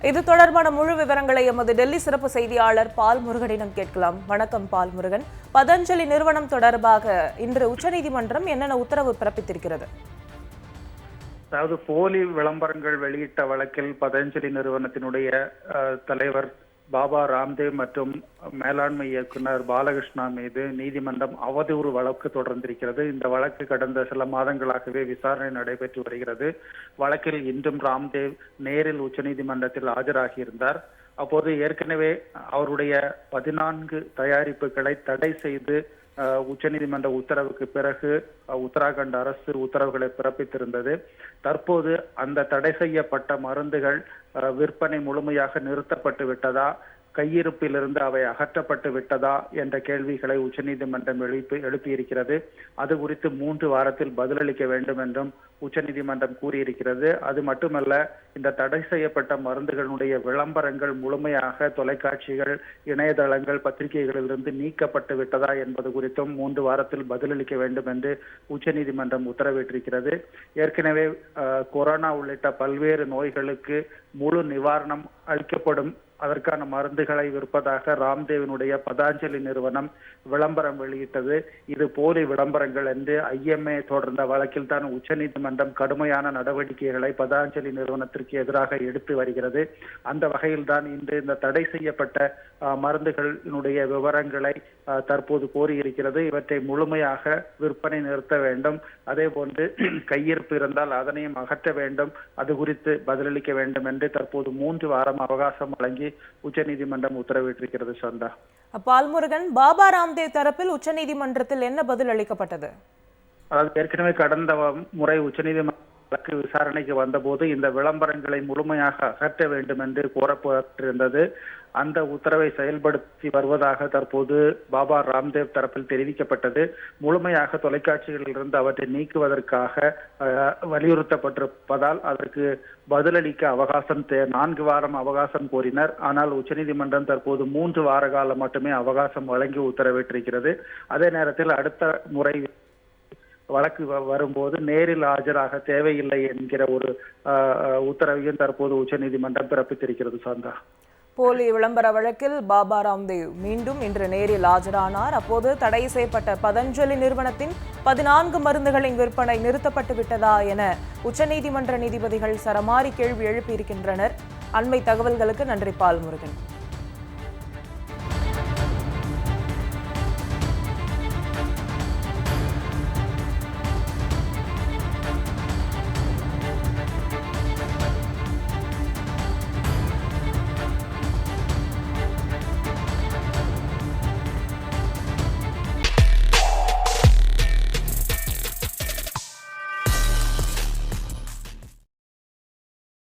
இது தொடர்பான முழு விவரங்களை எமது டெல்லி சிறப்பு செய்தியாளர் பால் முருகனிடம் கேட்கலாம். வணக்கம் பால் முருகன். பதஞ்சலி நிறுவனம் தொடர்பாக இன்று உச்சநீதிமன்றம் என்னென்ன உத்தரவு பிறப்பித்திருக்கிறது? அதாவது போலி விளம்பரங்கள் வெளியிட்ட வழக்கில் பதஞ்சலி நிறுவனத்தினுடைய அஹ், தலைவர் பாபா ராம்தேவ் மற்றும் மேலாண்மை இயக்குனர் பாலகிருஷ்ணா மீது நீதிமன்றம் அவதூறு வழக்கு தொடர்ந்திருக்கிறது. இந்த வழக்கு கடந்த சில மாதங்களாகவே விசாரணை நடைபெற்று வருகிறது. வழக்கில் இன்றும் ராம்தேவ் நேரில் உச்சநீதிமன்றத்தில் ஆஜராகியிருந்தார். அப்போது ஏற்கனவே அவருடைய பதினான்கு தயாரிப்புகளை தடை செய்து உச்சநீதிமன்ற உத்தரவுக்கு பிறகு அஹ், உத்தராகண்ட் அரசு உத்தரவுகளை பிறப்பித்திருந்தது. தற்போது அந்த தடை செய்யப்பட்ட மருந்துகள் அஹ், விற்பனை முழுமையாக நிறுத்தப்பட்டு விட்டதா? கையிருப்பிலிருந்து அவை அகற்றப்பட்டு விட்டதா என்ற கேள்விகளை உச்சநீதிமன்றம் எழுப்பி எழுப்பியிருக்கிறது. அது குறித்து மூன்று வாரத்தில் பதிலளிக்க வேண்டும் என்றும் உச்சநீதிமன்றம் கூறியிருக்கிறது. அது மட்டுமல்ல இந்த தடை செய்யப்பட்ட மருந்துகளுடைய விளம்பரங்கள் முழுமையாக தொலைக்காட்சிகள் இணையதளங்கள் பத்திரிகைகளிலிருந்து நீக்கப்பட்டு விட்டதா என்பது குறித்தும் மூன்று வாரத்தில் பதிலளிக்க வேண்டும் என்று உச்சநீதிமன்றம் உத்தரவிட்டிருக்கிறது. ஏற்கனவே கொரோனா உள்ளிட்ட பல்வேறு நோய்களுக்கு முழு நிவாரணம் அளிக்கப்படும் அதற்கான மருந்துகளை விற்பதாக ராம்தேவினுடைய பதாஞ்சலி நிறுவனம் விளம்பரம் வெளியிட்டது. இது போலி விளம்பரங்கள் என்று ஐஎம்ஏ தொடர்ந்த வழக்கில் தான் உச்சநீதிமன்றம் கடுமையான நடவடிக்கைகளை பதாஞ்சலி நிறுவனத்திற்கு எதிராக எடுத்து வருகிறது. அந்த வகையில் தான் இன்று இந்த தடை செய்யப்பட்ட மருந்துகளினுடைய விவரங்களை தற்போது கோரியிருக்கிறது. இவற்றை முழுமையாக விற்பனை நிறுத்த வேண்டும். அதே போன்று கையிருப்பு இருந்தால் அதனையும் அகற்ற வேண்டும். அது குறித்து பதிலளிக்க வேண்டும் என்று தற்போது மூன்று வாரம் அவகாசம் வழங்கி உச்சநீதிமன்றம் உத்தரவிட்டிருக்கிறது சந்தா. பால்முருகன் பாபா ராம்தேவ் தரப்பில் உச்சநீதிமன்றத்தில் என்ன பதில் அளிக்கப்பட்டது? அதாவது ஏற்கனவே கடந்த முறை உச்சநீதிமன்ற வழக்கு விசாரணைக்கு வந்தபோது இந்த விளம்பரங்களை முழுமையாக அகற்ற வேண்டும் என்று கோரப்பட்டிருந்தது. அந்த உத்தரவை செயல்படுத்தி வருவதாக தற்போது பாபா ராம்தேவ் தரப்பில் தெரிவிக்கப்பட்டது. முழுமையாக தொலைக்காட்சிகளில் இருந்து அவற்றை நீக்குவதற்காக அஹ், வலியுறுத்தப்பட்டிருப்பதால் அதற்கு பதிலளிக்க அவகாசம் தே- நான்கு வாரம் அவகாசம் கோரினர். ஆனால் உச்சநீதிமன்றம் தற்போது மூன்று வார காலம் மட்டுமே அவகாசம் வழங்கி உத்தரவிட்டிருக்கிறது. அதே நேரத்தில் அடுத்த முறை வழக்கு வ- வரும்போது நேரில் ஆஜராக தேவையில்லை என்கிற ஒரு உத்தரவையும் தற்போது உச்சநீதிமன்றம் பிறப்பித்திருக்கிறது சாந்தா. போலி விளம்பர வழக்கில் பாபா ராம்தேவ் மீண்டும் இன்று நேரில் ஆஜரானார். அப்போது தடை செய்யப்பட்ட பதஞ்சலி நிறுவனத்தின் பதினான்கு மருந்துகளின் விற்பனை நிறுத்தப்பட்டு விட்டதா என உச்சநீதிமன்ற நீதிபதிகள் சரமாரி கேள்வி எழுப்பியிருக்கின்றனர். அண்மை தகவல்களுக்கு நன்றி பால்முருகன்